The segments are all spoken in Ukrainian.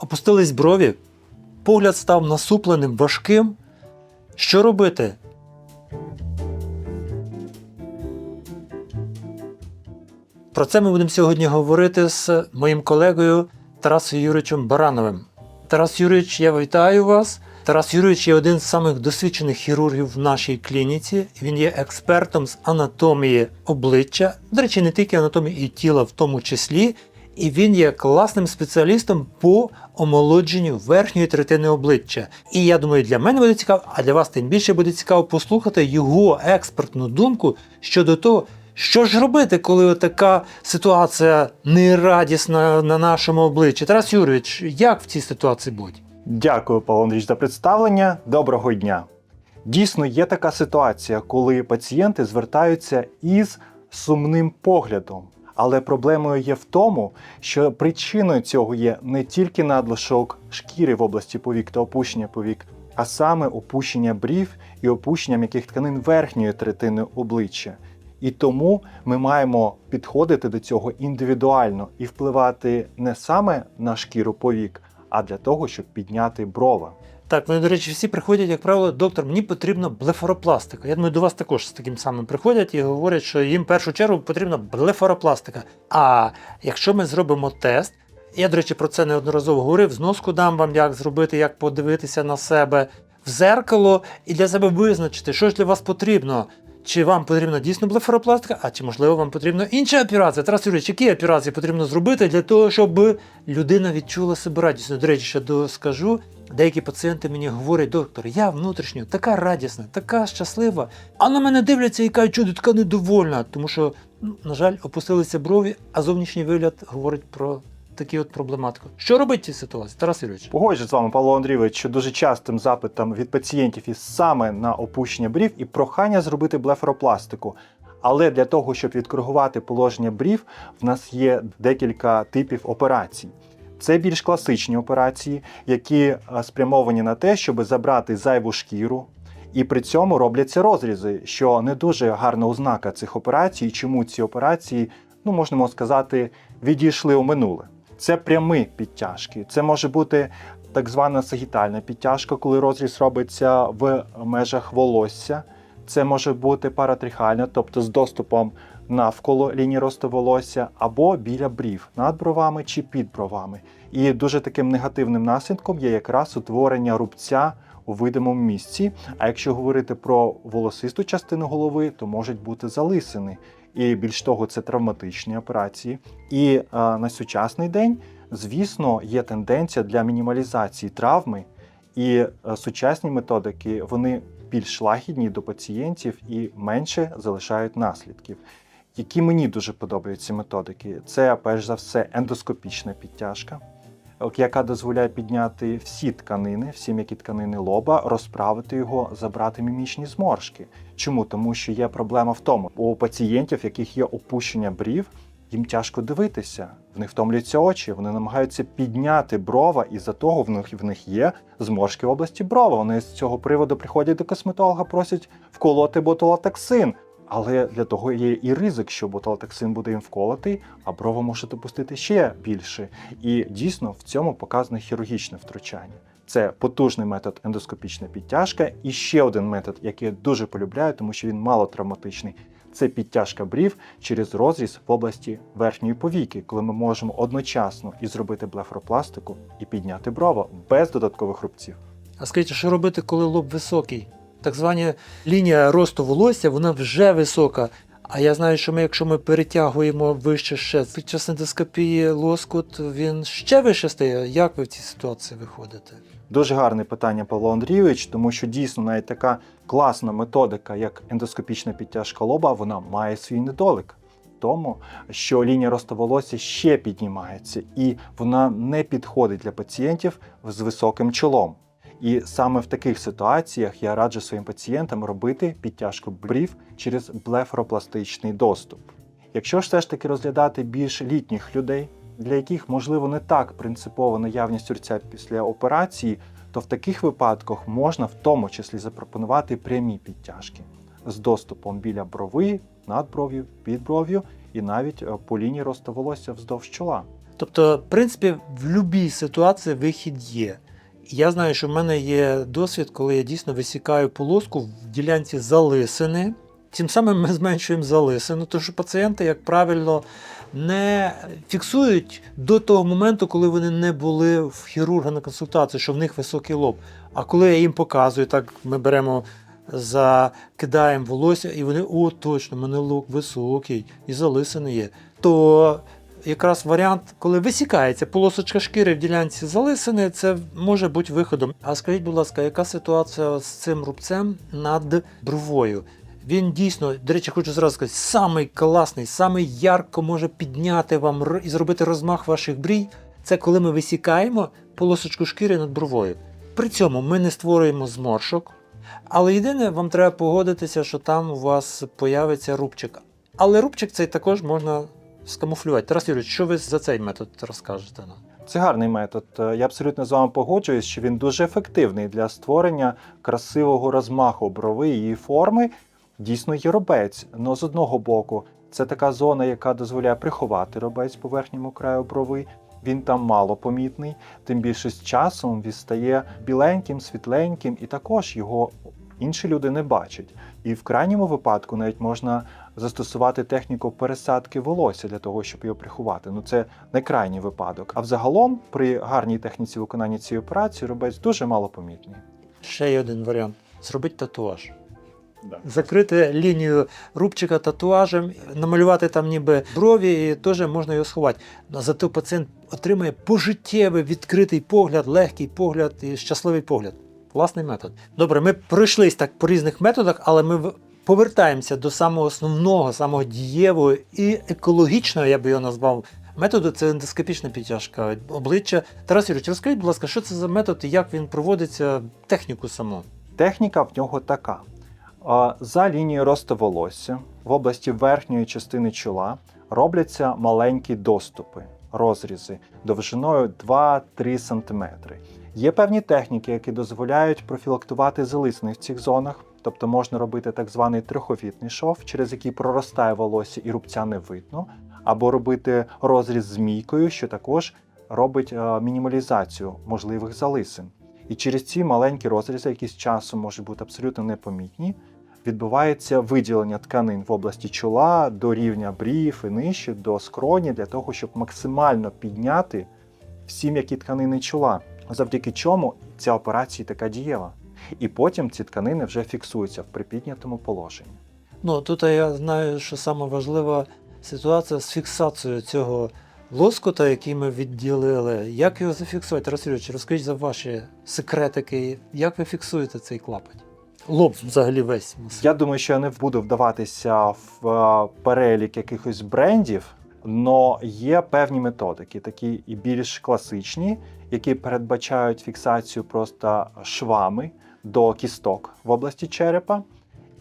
Опустились брові, погляд став насупленим, важким. Що робити? Про це ми будемо сьогодні говорити з моїм колегою Тарасом Юричем Барановим. Тарас Юрійович, я вітаю вас. Тарас Юрійович є один з самих досвідчених хірургів в нашій клініці. Він є експертом з анатомії обличчя, до речі, не тільки анатомії і тіла в тому числі. І він є класним спеціалістом по омолодженню верхньої третини обличчя. І я думаю, для мене буде цікаво, а для вас тим більше буде цікаво послухати його експертну думку щодо того, що ж робити, коли така ситуація нерадісна на нашому обличчі. Тарас Юрійович, як в цій ситуації бути? Дякую, Павло Андрійович, за представлення. Доброго дня. Дійсно, є така ситуація, коли пацієнти звертаються із сумним поглядом. Але проблемою є в тому, що причиною цього є не тільки надлишок шкіри в області повік та опущення повік, а саме опущення брів і опущення м'яких тканин верхньої третини обличчя. І тому ми маємо підходити до цього індивідуально і впливати не саме на шкіру повік, а для того, щоб підняти брова. Так, вони, до речі, всі приходять, як правило, доктор, мені потрібна блефоропластика. Я думаю, до вас також з таким самим приходять і говорять, що їм в першу чергу потрібна блефоропластика. А якщо ми зробимо тест, я, до речі, про це неодноразово говорив, зноску дам вам, як зробити, як подивитися на себе в зеркало і для себе визначити, що ж для вас потрібно. Чи вам потрібна дійсно блефаропластика, а чи можливо вам потрібна інша операція? Тарас Юрійович, які операції потрібно зробити для того, щоб людина відчула себе радісно? До речі, ще до- скажу, деякі пацієнти мені говорять, доктор, я внутрішньо така радісна, така щаслива, а на мене дивляться і кажуть, що така недовольна, тому що, ну, на жаль, опустилися брові, а зовнішній вигляд говорить про такі от проблематику. Що робити в цій ситуації? Тарас Юрійович? Погоджуюсь з вами, Павло Андрійович, що дуже частим запитом від пацієнтів і саме на опущення брів і прохання зробити блефаропластику. Але для того, щоб відкоригувати положення брів, в нас є декілька типів операцій. Це більш класичні операції, які е, спрямовані на те, щоб забрати зайву шкіру, і при цьому робляться розрізи, що не дуже гарна ознака цих операцій, чому ці операції, ну можемо сказати, відійшли у минуле. Це прямі підтяжки. Це може бути так звана сагітальна підтяжка, коли розріз робиться в межах волосся. Це може бути паратрихальна, тобто з доступом навколо лінії росту волосся, або біля брів, над бровами чи під бровами. І дуже таким негативним наслідком є якраз утворення рубця у видимому місці. А якщо говорити про волосисту частину голови, то можуть бути залисини. І більш того, це травматичні операції. І е, на сучасний день, звісно, є тенденція для мінімалізації травми, і е, сучасні методики вони більш лагідні до пацієнтів і менше залишають наслідків. Які мені дуже подобаються методики, це перш за все ендоскопічна підтяжка, яка дозволяє підняти всі тканини, всі м'які тканини лоба, розправити його, забрати мімічні зморшки. Чому? Тому що є проблема в тому, у пацієнтів, в яких є опущення брів, їм тяжко дивитися, в них втомлюються очі, вони намагаються підняти брова, і за того в них в них є зморшки в області брова. Вони з цього приводу приходять до косметолога, просять вколоти ботулотоксин. Але для того є і ризик, що ботулотоксин буде їм вколотий, а брова може допустити ще більше. І дійсно в цьому показане хірургічне втручання. Це потужний метод ендоскопічна підтяжка. І ще один метод, який я дуже полюбляю, тому що він мало травматичний. Це підтяжка брів через розріз в області верхньої повіки, коли ми можемо одночасно і зробити блефаропластику, і підняти брово без додаткових рубців. А скажіть, що робити, коли лоб високий? Так звана лінія росту волосся, вона вже висока. А я знаю, що ми, якщо ми перетягуємо вище ще під час ендоскопії лоскут, він ще вище стає. Як ви в цій ситуації виходите? Дуже гарне питання, Павло Андрійович, тому що дійсно навіть така класна методика, як ендоскопічна підтяжка лоба, вона має свій недолик. Тому що лінія росту волосся ще піднімається, і вона не підходить для пацієнтів з високим чолом. І саме в таких ситуаціях я раджу своїм пацієнтам робити підтяжку брів через блефаропластичний доступ. Якщо ж все ж таки розглядати більш літніх людей, для яких можливо не так принципова наявність рця після операції, то в таких випадках можна в тому числі запропонувати прямі підтяжки з доступом біля брови, над бров'ю, під бров'ю і навіть е, по лінії росту волосся вздовж чола. Тобто, в принципі, в будь-якій ситуації вихід є. Я знаю, що в мене є досвід, коли я дійсно висікаю полоску в ділянці залисини. Тим самим ми зменшуємо залисину, тому що пацієнти, як правило, не фіксують до того моменту, коли вони не були в хірурга на консультації, що в них високий лоб. А коли я їм показую, так ми беремо, закидаємо волосся, і вони, о, точно, в мене лоб високий, і залисини є. То якраз варіант, коли висікається полосочка шкіри в ділянці залисини, це може бути виходом. А скажіть, будь ласка, яка ситуація з цим рубцем над бровою? Він дійсно, до речі, хочу зразу сказати, самий класний, самий ярко може підняти вам і зробити розмах ваших брій. Це коли ми висікаємо полосочку шкіри над бровою. При цьому ми не створюємо зморшок. Але єдине, вам треба погодитися, що там у вас появиться рубчик. Але рубчик цей також можна скамуфлювати. Тарас Юрійович, що ви за цей метод розкажете нам? Це гарний метод. Е, Я абсолютно з вами погоджуюсь, що він дуже ефективний для створення красивого розмаху брови її форми. Дійсно є робець. Но з одного боку, це така зона, яка дозволяє приховати робець по верхньому краю брови. Він там мало помітний, тим більше з часом він стає біленьким, світленьким, і також його інші люди не бачать. І в крайньому випадку навіть можна застосувати техніку пересадки волосся для того, щоб його приховати. Ну це не крайній випадок. А взагалом, при гарній техніці виконання цієї операції, робець дуже мало помітний. Ще є один варіант: зробити татуаж. Закрити лінію рубчика татуажем, намалювати там ніби брові, і теж можна його сховати. Зато пацієнт отримає пожиттєвий відкритий погляд, легкий погляд і щасливий погляд. Класний метод. Добре, ми пройшлись так по різних методах, але ми повертаємося до самого основного, самого дієвого і екологічного, я би його назвав. Методу це ендоскопічна підтяжка обличчя. Тарас Юрійович, розкажіть, будь ласка, що це за метод і як він проводиться, техніку саму? Техніка в нього така: за лінією росту волосся в області верхньої частини чола робляться маленькі доступи, розрізи довжиною 2-3 см. Є певні техніки, які дозволяють профілактувати залисини в цих зонах. Тобто можна робити так званий трьоховітний шов, через який проростає волосся і рубця не видно, або робити розріз змійкою, що також робить е, мінімалізацію можливих залисин. І через ці маленькі розрізи, які з часом можуть бути абсолютно непомітні, відбувається виділення тканин в області чола до рівня брів і нижче, до скроні, для того, щоб максимально підняти всі м'які тканини чола, завдяки чому ця операція така дієва. І потім ці тканини вже фіксуються в припіднятому положенні. Ну тут я знаю, що саме важлива ситуація з фіксацією цього лоскута, який ми відділили. Як його зафіксувати? Юрійович, розкажіть за ваші секретики, як ви фіксуєте цей клапоть? Лоб взагалі весь. Я думаю, що я не буду вдаватися в е, перелік якихось брендів, але є певні методики, такі і більш класичні, які передбачають фіксацію просто швами до кісток в області черепа.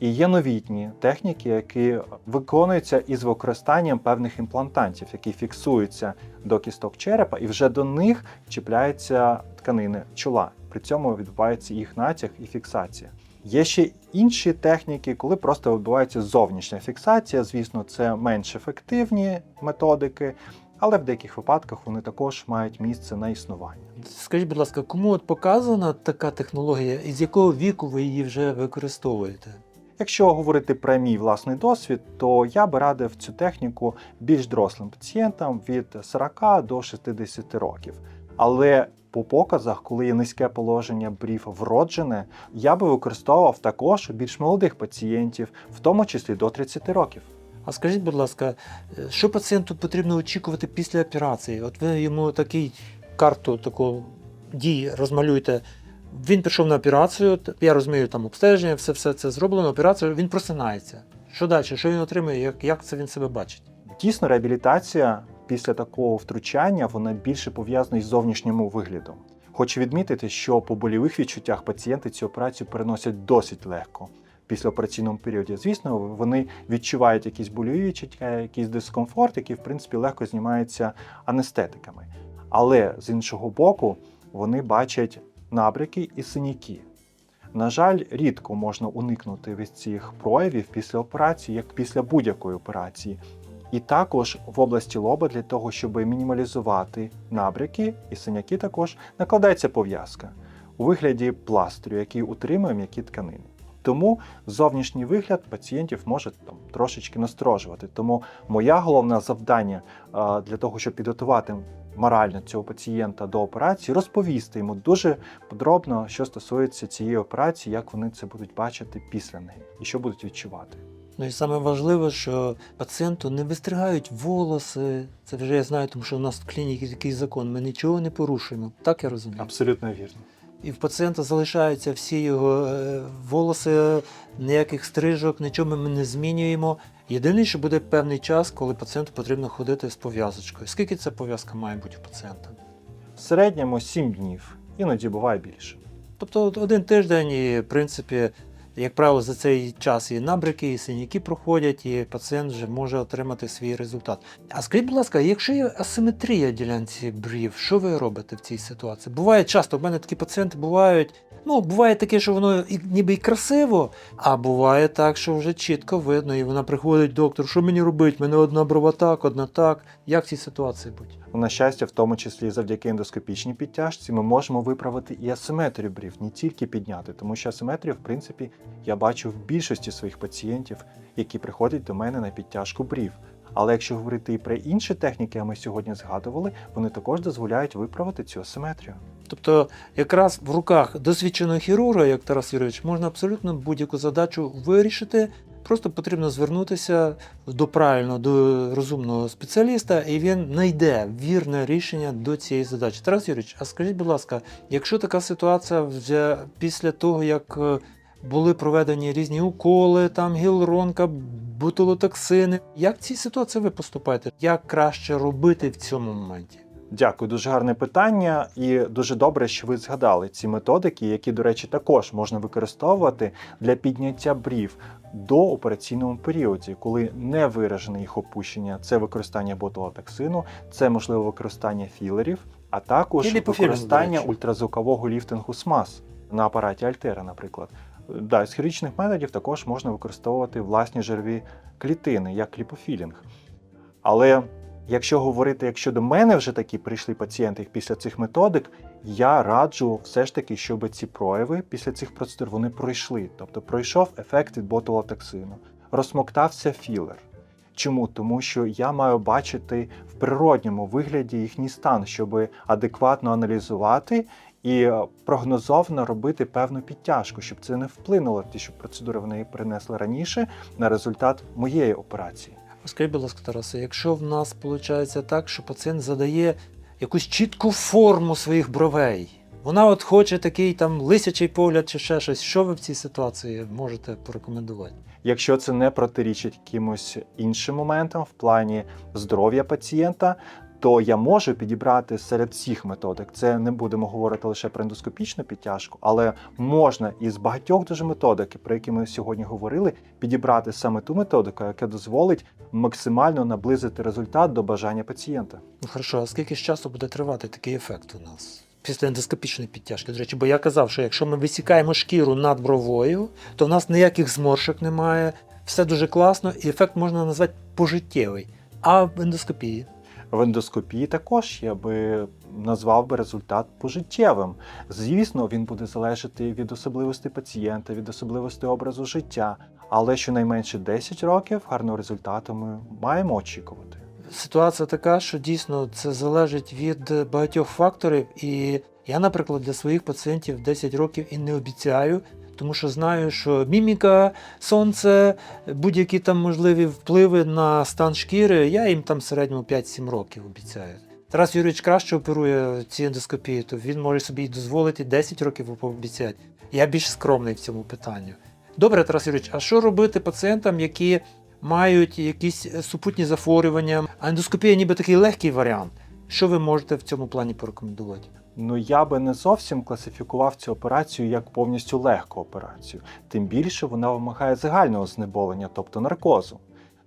І є новітні техніки, які виконуються із використанням певних імплантантів, які фіксуються до кісток черепа, і вже до них чіпляються тканини чола. При цьому відбувається їх натяг і фіксація. Є ще інші техніки, коли просто відбувається зовнішня фіксація. Звісно, це менш ефективні методики, але в деяких випадках вони також мають місце на існування. Скажіть, будь ласка, кому от показана така технологія, і з якого віку ви її вже використовуєте? Якщо говорити про мій власний досвід, то я би радив цю техніку більш дорослим пацієнтам від 40 до 60 років. Але по показах, коли є низьке положення брів вроджене, я би використовував також у більш молодих пацієнтів, в тому числі до 30 років. А скажіть, будь ласка, е, що пацієнту потрібно очікувати після операції? От ви йому такий карту таку дій розмалюєте. Він пішов на операцію, я розумію, там обстеження, все, все це зроблено, операцію, він просинається. Що далі? Що він отримує? Як, як це він себе бачить? Дійсно, реабілітація після такого втручання вона більше пов'язана із зовнішнім виглядом. Хочу відмітити, що по больових відчуттях пацієнти цю операцію переносять досить легко після операційному періоді. Звісно, вони відчувають якісь больові відчуття, якийсь дискомфорт, який в принципі легко знімається анестетиками. Але з іншого боку, вони бачать набряки і синяки. На жаль, рідко можна уникнути від цих проявів після операції, як після будь-якої операції. І також в області лоба для того, щоб мінімалізувати набряки і синяки, також накладається пов'язка у вигляді пластирю, який утримує м'які тканини. Тому зовнішній вигляд пацієнтів може там трошечки насторожувати. Тому моя головне завдання для того, щоб підготувати морально цього пацієнта до операції, розповісти йому дуже подробно, що стосується цієї операції, як вони це будуть бачити після неї і що будуть відчувати. Ну і саме важливе, що пацієнту не вистригають волоси. Це вже я знаю, тому що у нас в клініці такий закон. Ми нічого не порушуємо. Так я розумію. Абсолютно вірно. І в пацієнта залишаються всі його е, волоси, ніяких стрижок, нічого ми не змінюємо. Єдине, що буде певний час, коли пацієнту потрібно ходити з пов'язочкою. Скільки ця пов'язка має бути у пацієнта? В середньому 7 днів, іноді буває більше. Тобто один тиждень, і в принципі, як правило, за цей час і набряки, і синяки проходять, і пацієнт вже може отримати свій результат. А скажіть, будь ласка, якщо є асиметрія ділянці брів, що ви робите в цій ситуації? Буває часто, в мене такі пацієнти бувають. Ну, буває таке, що воно і, ніби і красиво, а буває так, що вже чітко видно, і вона приходить доктор, що мені робити? Мене одна брова так, одна так. Як в цій ситуації бути? На щастя, в тому числі завдяки ендоскопічній підтяжці, ми можемо виправити і асиметрію брів, не тільки підняти, тому що асиметрію, в принципі, я бачу в більшості своїх пацієнтів, які приходять до мене на підтяжку брів. Але якщо говорити і про інші техніки, а ми сьогодні згадували, вони також дозволяють виправити цю асиметрію. Тобто, якраз в руках досвідченого хірурга, як Тарас Юрійович, можна абсолютно будь-яку задачу вирішити. Просто потрібно звернутися до правильного, до розумного спеціаліста, і він знайде вірне рішення до цієї задачі. Тарас Юрійович, а скажіть, будь ласка, якщо така ситуація вже після того, як е, були проведені різні уколи, там гіалуронка, бутилотоксини, як в цій ситуації ви поступаєте? Як краще робити в цьому моменті? Дякую, дуже гарне питання, і дуже добре, що ви згадали ці методики, які, до речі, також можна використовувати для підняття брів до операційного періоді, коли не виражене їх опущення, це використання ботулотоксину, це можливо використання філерів, а також використання ультразвукового ліфтингу СМАС на апараті Альтера, наприклад. Да, з хірургічних методів також можна використовувати власні жирові клітини, як ліпофілінг. Але якщо говорити, якщо до мене вже такі прийшли пацієнти після цих методик, я раджу все ж таки, щоб ці прояви після цих процедур вони пройшли. Тобто пройшов ефект від ботулотоксину, розсмоктався філер. Чому? Тому що я маю бачити в природньому вигляді їхній стан, щоб адекватно аналізувати і е, прогнозовно робити певну підтяжку, щоб це не вплинуло ті, що процедури вони принесли раніше на результат моєї операції. Скажіть, будь ласка, Тарасе, якщо в нас виходить так, що пацієнт задає якусь чітку форму своїх бровей, вона от хоче такий там лисячий погляд чи ще щось, що ви в цій ситуації можете порекомендувати? Якщо це не протирічить якимось іншим моментам в плані здоров'я пацієнта, то я можу підібрати серед всіх методик. Це не будемо говорити лише про ендоскопічну підтяжку, але можна із багатьох дуже методик, про які ми сьогодні говорили, підібрати саме ту методику, яка дозволить максимально наблизити результат до бажання пацієнта. Ну хорошо, а скільки ж часу буде тривати такий ефект у нас? Після ендоскопічної підтяжки, до речі, бо я казав, що якщо ми висікаємо шкіру над бровою, то в нас ніяких зморшок немає, все дуже класно, і ефект можна назвати пожиттєвий. А в ендоскопії? В ендоскопії також я би назвав би результат пожиттєвим. Звісно, він буде залежати від особливостей пацієнта, від особливостей образу життя, але щонайменше 10 років гарного результату ми маємо очікувати. Ситуація така, що дійсно це залежить від багатьох факторів, і я, наприклад, для своїх пацієнтів 10 років і не обіцяю, тому що знаю, що міміка, сонце, будь-які там можливі впливи на стан шкіри, я їм там в середньому 5-7 років обіцяю. Тарас Юрійович краще оперує ці ендоскопії, то він може собі дозволити 10 років пообіцяти. Я більш скромний в цьому питанні. Добре, Тарас Юрійович, а що робити пацієнтам, які мають якісь супутні захворювання? А ендоскопія ніби такий легкий варіант. Що ви можете в цьому плані порекомендувати? Ну я би не зовсім класифікував цю операцію як повністю легку операцію. Тим більше вона вимагає загального знеболення, тобто наркозу.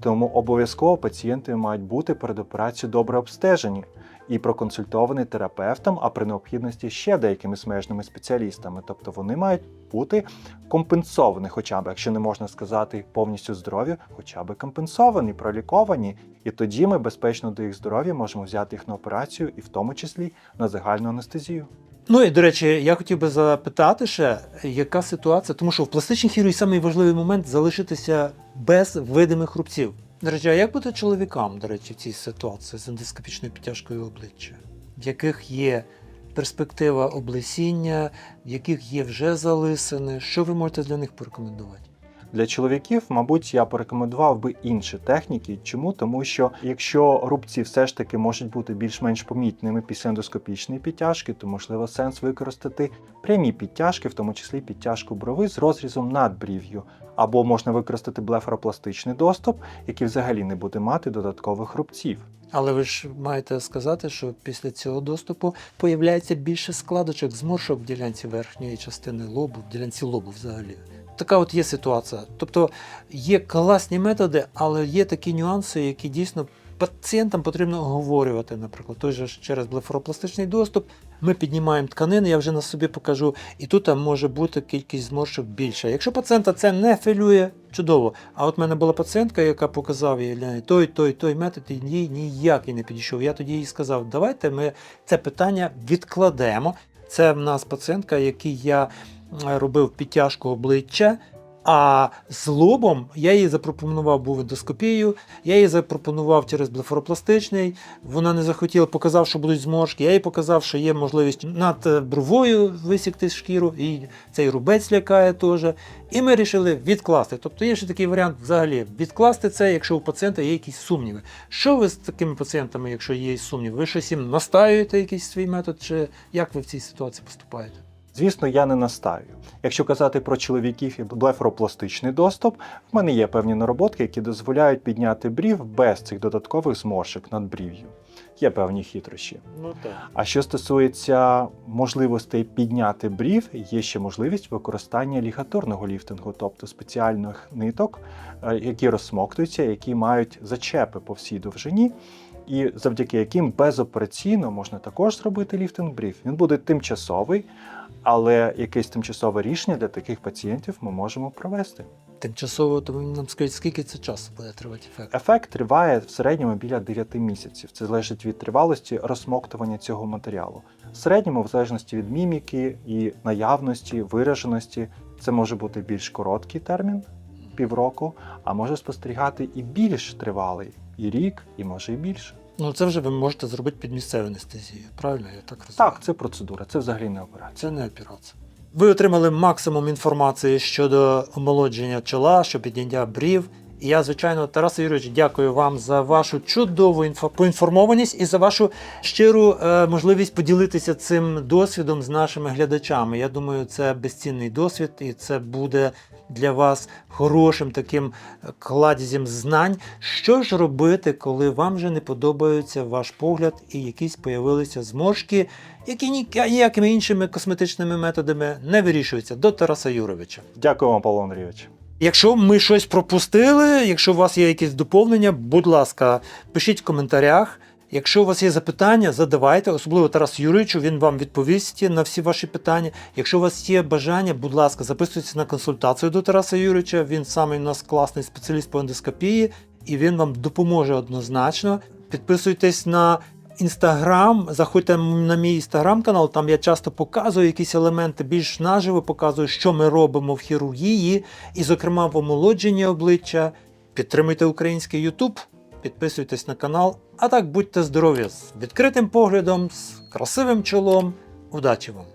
Тому обов'язково пацієнти мають бути перед операцією добре обстежені. І проконсультований терапевтом, а при необхідності ще деякими смежними спеціалістами. Тобто вони мають бути компенсовані, хоча б, якщо не можна сказати повністю здорові, хоча б компенсовані, проліковані. І тоді ми безпечно до їх здоров'я можемо взяти їх на операцію, і в тому числі на загальну анестезію. Ну і до речі, я хотів би запитати ще, яка ситуація, тому що в пластичній хірургії самий важливий момент залишитися без видимих рубців. До речі, а як бути чоловікам, до речі, в цій ситуації з ендоскопічною підтяжкою обличчя, в яких є перспектива облесіння, в яких є вже залисини? Що ви можете для них порекомендувати? Для чоловіків, мабуть, я порекомендував би інші техніки. Чому? Тому що якщо рубці все ж таки можуть бути більш-менш помітними після ендоскопічної підтяжки, то можливо сенс використати прямі підтяжки, в тому числі підтяжку брови з розрізом над брів'ю. Або можна використати блефаропластичний доступ, який взагалі не буде мати додаткових рубців. Але ви ж маєте сказати, що після цього доступу появляється більше складочок, зморшок в ділянці верхньої частини лобу, в ділянці лобу взагалі. Така от є ситуація. Тобто є класні методи, але є такі нюанси, які дійсно пацієнтам потрібно оговорювати. Наприклад, той же через блефаропластичний доступ ми піднімаємо тканини, я вже на собі покажу, і тут може бути кількість зморшок більша. Якщо пацієнта це не хвилює, чудово. А от в мене була пацієнтка, яка показав їй «Ля, той, той, той метод, і їй ніякий не підійшов. Я тоді їй сказав, давайте ми це питання відкладемо. Це в нас пацієнтка, якій я робив підтяжку обличчя. А з лобом я їй запропонував був ендоскопію, я їй запропонував через блефаропластичний. Вона не захотіла, показав, що будуть зморшки. Я їй показав, що є можливість над е, бровою висікти шкіру, і цей рубець лякає теж. І ми вирішили відкласти. Тобто є ще такий варіант взагалі відкласти це, якщо у пацієнта є якісь сумніви. Що ви з такими пацієнтами, якщо є сумніви? Ви щось їм настаюєте якийсь свій метод, чи як ви в цій ситуації поступаєте? Звісно, я не настаю. Якщо казати про чоловіків і блефаропластичний доступ, в мене є певні нароботки, які дозволяють підняти брів без цих додаткових зморшок над брів'ю. Є певні хитрощі. Ну так. А що стосується можливостей підняти брів, є ще можливість використання лігатурного ліфтингу, тобто спеціальних ниток, е, які розсмоктуються, які мають зачепи по всій довжині, і завдяки яким безопераційно можна також зробити ліфтинг брів. Він буде тимчасовий, але якесь тимчасове рішення для таких пацієнтів ми можемо провести. Тимчасово, то ви нам скажіть, скільки це часу буде тривати ефект? Ефект триває в середньому біля 9 місяців. Це залежить від тривалості розсмоктування цього матеріалу. В середньому, в залежності від міміки і наявності, вираженості, це може бути більш короткий термін півроку, а може спостерігати і більш тривалий, і рік, і може і більше. Ну це вже ви можете зробити під місцеву анестезію. Правильно, я так розумію? Так, це процедура, це взагалі не операція. Це не операція. Ви отримали максимум інформації щодо омолодження чола, що підняття брів. Я, звичайно, Тарас Юрійович, дякую вам за вашу чудову інфо- поінформованість і за вашу щиру е, можливість поділитися цим досвідом з нашими глядачами. Я думаю, це безцінний досвід, і це буде для вас хорошим таким кладізем знань. Що ж робити, коли вам вже не подобається ваш погляд і якісь появилися зморшки, які ні- ніякими іншими косметичними методами не вирішуються до Тараса Юровича. Дякую вам, Павло Андрійович. Якщо ми щось пропустили, якщо у вас є якісь доповнення, будь ласка, пишіть в коментарях. Якщо у вас є запитання, задавайте, особливо Тарас Юрійовичу, він вам відповість на всі ваші питання. Якщо у вас є бажання, будь ласка, записуйтесь на консультацію до Тараса Юрійовича. Він самий у нас класний спеціаліст по ендоскопії, і він вам допоможе однозначно. Підписуйтесь на інстаграм, заходьте на мій інстаграм-канал, там я часто показую якісь елементи більш наживо, показую, що ми робимо в хірургії, і, зокрема, в омолодженні обличчя. Підтримуйте український Ютуб, підписуйтесь на канал, а так будьте здорові з відкритим поглядом, з красивим чолом. Удачі вам!